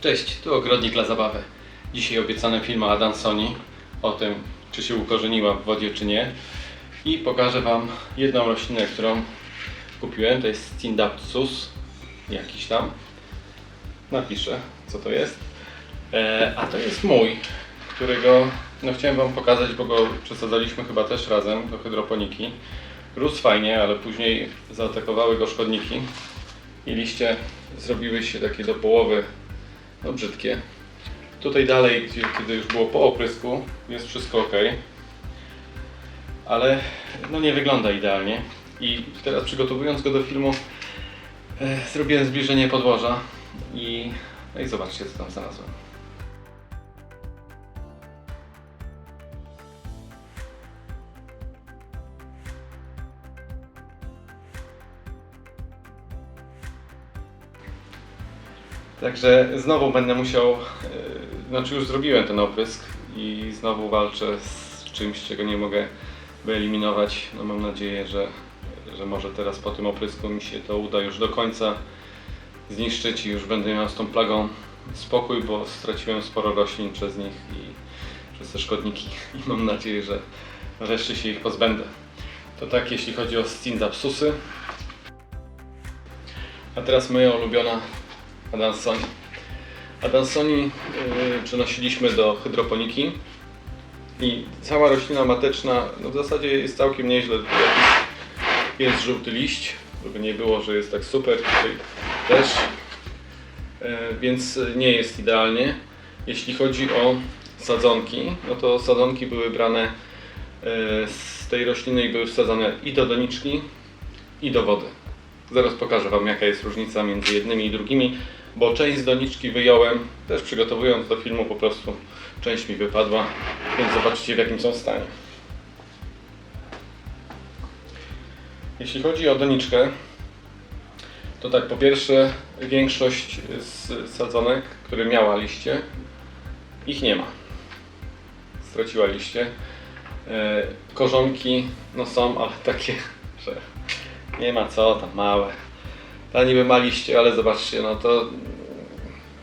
Cześć, tu Ogrodnik dla Zabawy. Dzisiaj obiecany film o Adansoni, o tym, czy się ukorzeniła w wodzie, czy nie. I pokażę Wam jedną roślinę, którą kupiłem. To jest Stindapsus, jakiś tam. Napiszę, co to jest. E, a to jest mój, którego no, chciałem Wam pokazać, bo go przesadzaliśmy chyba też razem do hydroponiki. Rósł fajnie, ale później zaatakowały go szkodniki i liście zrobiły się takie do połowy no brzydkie. Tutaj dalej, gdzie, kiedy już było po oprysku, jest wszystko ok. Ale no nie wygląda idealnie. I teraz przygotowując go do filmu, e, zrobiłem zbliżenie podłoża i, no i zobaczcie co tam znalazłem. Także znowu będę musiał, e, znaczy już zrobiłem ten oprysk i znowu walczę z czymś, czego nie mogę wyeliminować. No mam nadzieję, że, że może teraz po tym oprysku mi się to uda już do końca zniszczyć i już będę miał z tą plagą spokój, bo straciłem sporo roślin przez nich i przez te szkodniki i mam nadzieję, że wreszcie się ich pozbędę. To tak jeśli chodzi o Stindapsusy. A teraz moja ulubiona Adansoni. Adansoni yy, przenosiliśmy do hydroponiki i cała roślina mateczna no w zasadzie jest całkiem nieźle. Jest żółty liść, żeby nie było, że jest tak super. Tutaj też, yy, więc nie jest idealnie. Jeśli chodzi o sadzonki, no to sadzonki były brane yy, z tej rośliny i były wsadzane i do doniczki, i do wody. Zaraz pokażę Wam jaka jest różnica między jednymi i drugimi, bo część z doniczki wyjąłem, też przygotowując do filmu po prostu część mi wypadła, więc zobaczcie w jakim są stanie. Jeśli chodzi o doniczkę, to tak po pierwsze większość z sadzonek, które miała liście, ich nie ma. Straciła liście. E, Korzonki no są, ale takie, że nie ma co, tam małe. Ta niby ma liście, ale zobaczcie, no to,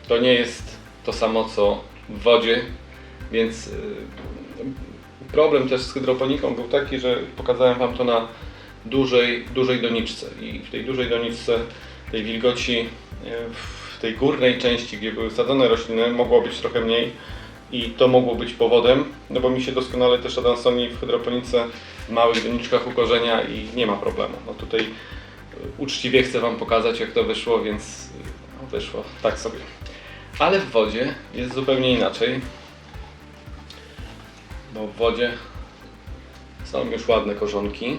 to nie jest to samo co w wodzie, więc y, problem też z hydroponiką był taki, że pokazałem Wam to na dużej, dużej doniczce i w tej dużej doniczce tej wilgoci y, w tej górnej części, gdzie były sadzone rośliny, mogło być trochę mniej i to mogło być powodem, no bo mi się doskonale też Adansoni w hydroponice w małych doniczkach ukorzenia i nie ma problemu. No tutaj uczciwie chcę Wam pokazać jak to wyszło, więc no, wyszło tak sobie. Ale w wodzie jest zupełnie inaczej. Bo w wodzie są już ładne korzonki.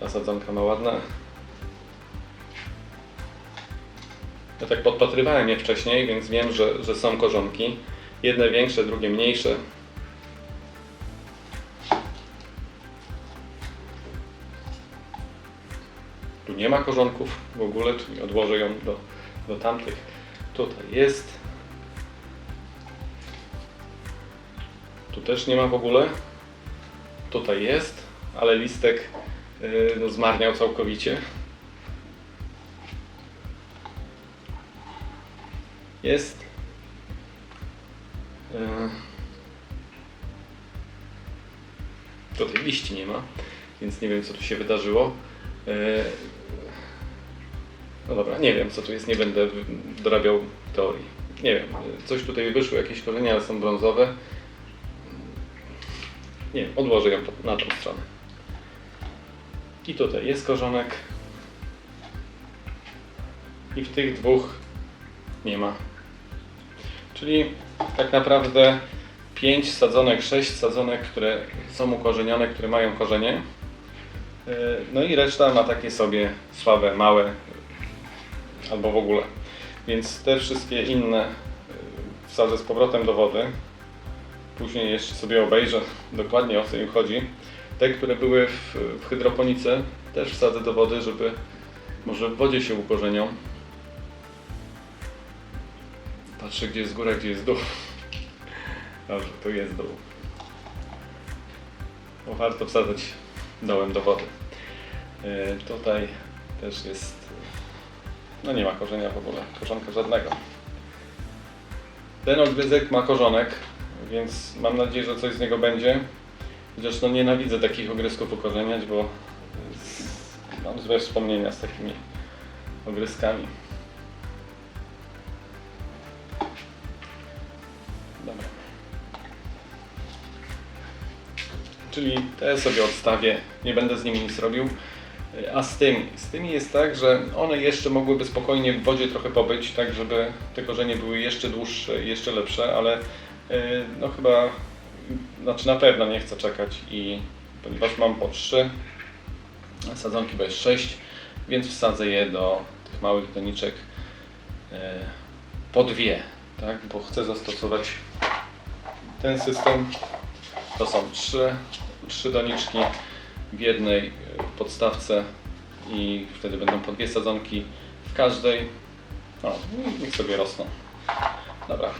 Ta sadzonka ma ładne. Ja tak podpatrywałem je wcześniej, więc wiem, że, że są korzonki. Jedne większe, drugie mniejsze. Tu nie ma korzonków w ogóle, czyli odłożę ją do, do tamtych. Tutaj jest. Tu też nie ma w ogóle. Tutaj jest, ale listek yy, no, zmarniał całkowicie. Jest. Yy. Tutaj liści nie ma, więc nie wiem co tu się wydarzyło. Yy. No dobra, nie wiem co tu jest, nie będę dorabiał teorii. Nie wiem, coś tutaj wyszło, jakieś korzenie, ale są brązowe. Nie wiem, odłożę ją na tą stronę. I tutaj jest korzonek. I w tych dwóch nie ma. Czyli tak naprawdę 5 sadzonek, 6 sadzonek, które są ukorzenione, które mają korzenie. Yy, No i reszta ma takie sobie słabe, małe, albo w ogóle. Więc te wszystkie inne y, wsadzę z powrotem do wody. Później jeszcze sobie obejrzę dokładnie o co im chodzi. Te, które były w, w hydroponice też wsadzę do wody, żeby może w wodzie się ukorzenią. Patrzę gdzie jest góra, gdzie jest dół. Dobrze, tu jest dół. Bo warto wsadzać dołem do wody. Y, Tutaj też jest no nie ma korzenia w ogóle, korzonka żadnego. Ten ogryzek ma korzonek, więc mam nadzieję, że coś z niego będzie. Chociaż no nienawidzę takich ogryzków ukorzeniać, bo mam złe wspomnienia z takimi ogryzkami. Dobra. Czyli te sobie odstawię, nie będę z nimi nic robił. A z tymi, z tymi jest tak, że one jeszcze mogłyby spokojnie w wodzie trochę pobyć, tak żeby te korzenie były jeszcze dłuższe, i jeszcze lepsze, ale y, no chyba, znaczy na pewno nie chcę czekać i ponieważ mam po trzy sadzonki, bo jest sześć, więc wsadzę je do tych małych doniczek y, po dwie, tak, bo chcę zastosować ten system. To są trzy, trzy doniczki w jednej y, podstawce i wtedy będą po dwie sadzonki w każdej. No, niech sobie rosną. Dobra.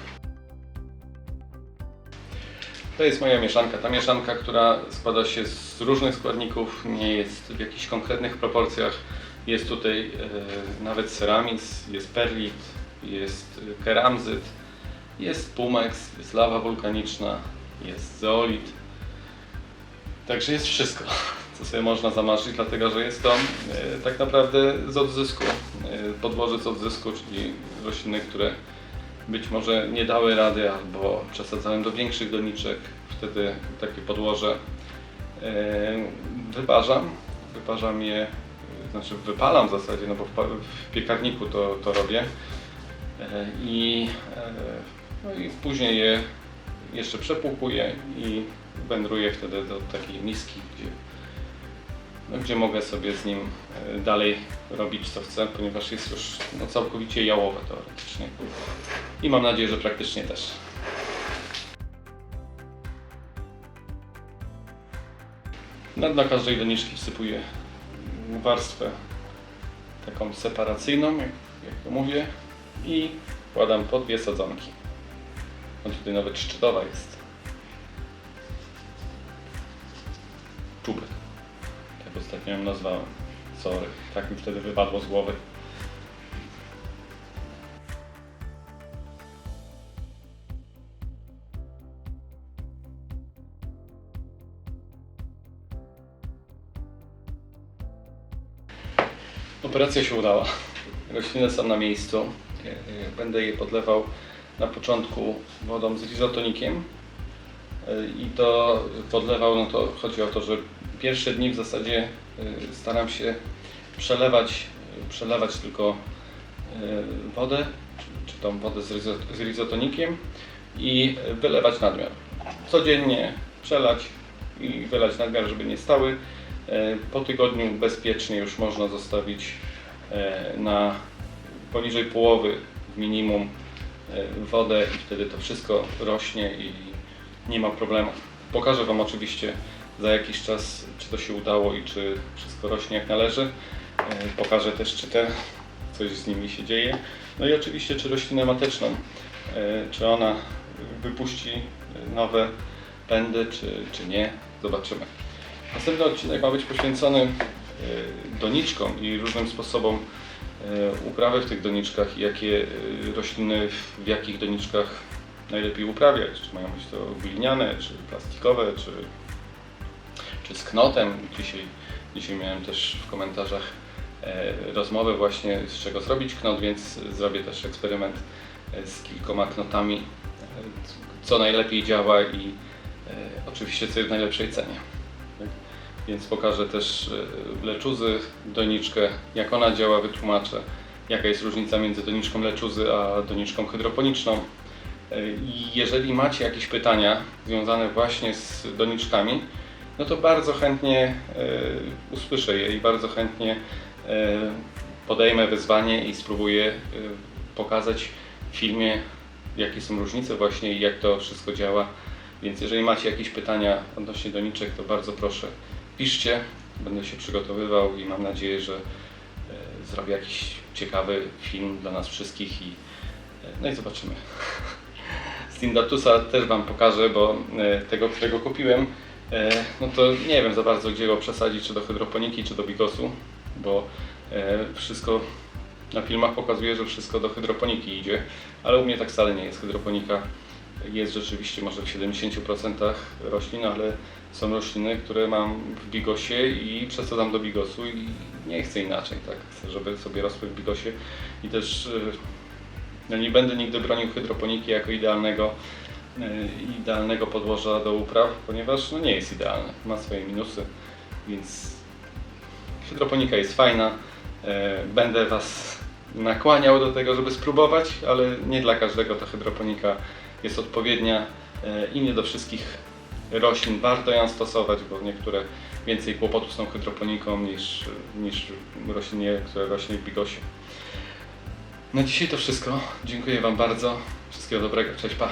To jest moja mieszanka. Ta mieszanka, która składa się z różnych składników, nie jest w jakichś konkretnych proporcjach. Jest tutaj e, nawet ceramic, jest perlit, jest keramzyt, jest pumex, jest lawa wulkaniczna, jest zeolit. Także jest wszystko, co sobie można zamarzyć, dlatego że jest to e, tak naprawdę z odzysku, e, podłoże z odzysku, czyli rośliny, które być może nie dały rady albo przesadzałem do większych doniczek. Wtedy takie podłoże e, wyparzam, wyparzam je, znaczy wypalam w zasadzie, no bo w, piekarniku to, to robię i, no i później je jeszcze przepłukuję i wędruję wtedy do takiej miski, gdzie, no, gdzie mogę sobie z nim e, dalej robić co chcę, ponieważ jest już no, całkowicie jałowe teoretycznie. I mam nadzieję, że praktycznie też. Na dno każdej doniczki wsypuję warstwę taką separacyjną, jak, jak mówię, i wkładam po dwie sadzonki. No tutaj nawet szczytowa jest. Ostatnio ją nazwałem. Sorry, tak mi wtedy wypadło z głowy. Operacja się udała. Rośliny są na miejscu. E, e, Będę je podlewał na początku wodą z rizotonikiem. E, I to podlewał, no to chodzi o to, że pierwsze dni w zasadzie e, staram się przelewać, e, przelewać tylko e, wodę, czy, tą wodę z, rizo- z rizotonikiem i wylewać nadmiar. Codziennie przelać i wylać nadmiar, żeby nie stały. Po tygodniu bezpiecznie już można zostawić na poniżej połowy minimum wodę i wtedy to wszystko rośnie i nie ma problemu. Pokażę Wam oczywiście za jakiś czas, czy to się udało i czy wszystko rośnie jak należy. E, Pokażę też, czy te, coś z nimi się dzieje. No i oczywiście, czy roślinę mateczną, e, czy ona wypuści nowe pędy, czy, czy nie. Zobaczymy. Następny odcinek ma być poświęcony e, doniczkom i różnym sposobom uprawy w tych doniczkach i jakie rośliny w jakich doniczkach najlepiej uprawiać. Czy mają być to gliniane, czy plastikowe, czy, czy z knotem. Dzisiaj, dzisiaj miałem też w komentarzach e, rozmowę właśnie z czego zrobić knot, więc zrobię też eksperyment e, z kilkoma knotami, e, co najlepiej działa i oczywiście co jest w najlepszej cenie. Tak? Więc pokażę też leczuzy, doniczkę, jak ona działa, wytłumaczę, jaka jest różnica między doniczką leczuzy a doniczką hydroponiczną. I jeżeli macie jakieś pytania związane właśnie z doniczkami, no to bardzo chętnie e, usłyszę je i bardzo chętnie e, podejmę wyzwanie i spróbuję e, pokazać w filmie, jakie są różnice właśnie i jak to wszystko działa. Więc jeżeli macie jakieś pytania odnośnie doniczek, to bardzo proszę piszcie. Będę się przygotowywał i mam nadzieję, że zrobię jakiś ciekawy film dla nas wszystkich i no i zobaczymy. Stindatusa też Wam pokażę, bo tego, którego kupiłem, no to nie wiem za bardzo gdzie go przesadzić, czy do hydroponiki, czy do bigosu, bo e, wszystko na filmach pokazuje, że wszystko do hydroponiki idzie, ale u mnie tak wcale nie jest. Hydroponika jest rzeczywiście może w 70% roślin, ale są rośliny, które mam w bigosie i przesadam do bigosu i nie chcę inaczej, tak? Chcę, żeby sobie rosły w bigosie i też y, no nie będę nigdy bronił hydroponiki jako idealnego, idealnego podłoża do upraw, ponieważ no nie jest idealne, ma swoje minusy, więc hydroponika jest fajna. E, Będę Was nakłaniał do tego, żeby spróbować, ale nie dla każdego ta hydroponika jest odpowiednia e, i nie do wszystkich roślin warto ją stosować, bo niektóre więcej kłopotów z hydroponiką niż, niż roślinie, które rośnie w bigosie. Na dzisiaj to wszystko. Dziękuję Wam bardzo. Wszystkiego dobrego. Cześć, pa.